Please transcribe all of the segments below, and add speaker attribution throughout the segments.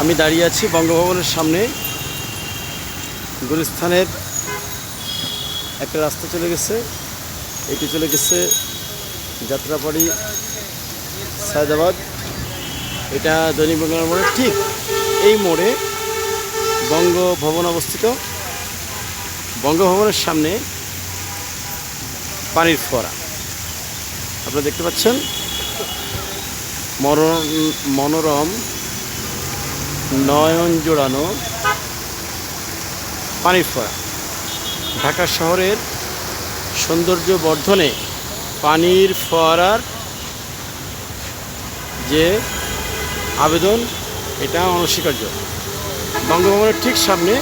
Speaker 1: আমি দাঁড়িয়ে আছি বঙ্গভবনের সামনে। গুলিস্থানের একটা রাস্তা চলে গেছে। এটি চলে গেছে যাত্রাবাড়ি সায়দাবাদ। এটা দৈনিক বাংলার মোড়ে। ঠিক এই মোড়ে বঙ্গভবন অবস্থিত। বঙ্গভবনের সামনে পানির ফোয়ারা। আপনারা দেখতে পাচ্ছেন? মরণ মনোরম নয়ন জোড়ানো পানির ফোয়ারা ঢাকা শহরের সৌন্দর্য বর্ধনে পানির ফোয়ারার যে আবেদন, এটা অনস্বীকার্য। বঙ্গভবনের ঠিক সামনে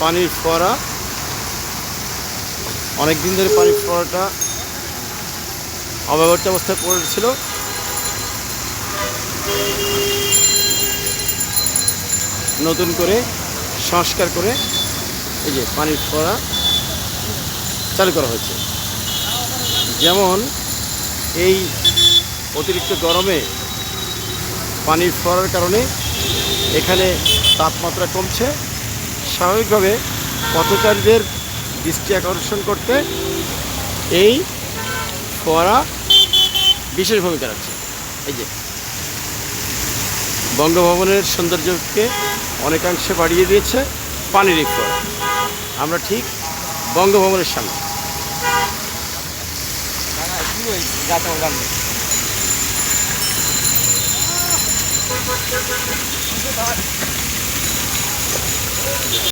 Speaker 1: পানির ফোয়ারা অনেক দিন ধরে পানির ফোয়ারাটা অব্যবহৃত অবস্থায় পড়েছিল নতুন করে সংস্কার করে এই যে পানির ফোয়ারা চালু করা হয়েছে। যেমন এই অতিরিক্ত গরমে পানির ফোয়ারার কারণে এখানে তাপমাত্রা কমছে। স্বাভাবিকভাবে পথচারীদের দৃষ্টি আকর্ষণ করতে এই ফোয়ারা বিশেষ ভূমিকা রাখছে। এই যে বঙ্গভবনের সৌন্দর্যকে অনেকাংশে বাড়িয়ে দিয়েছে পানির এই আমরা ঠিক বঙ্গভবনের সামনে।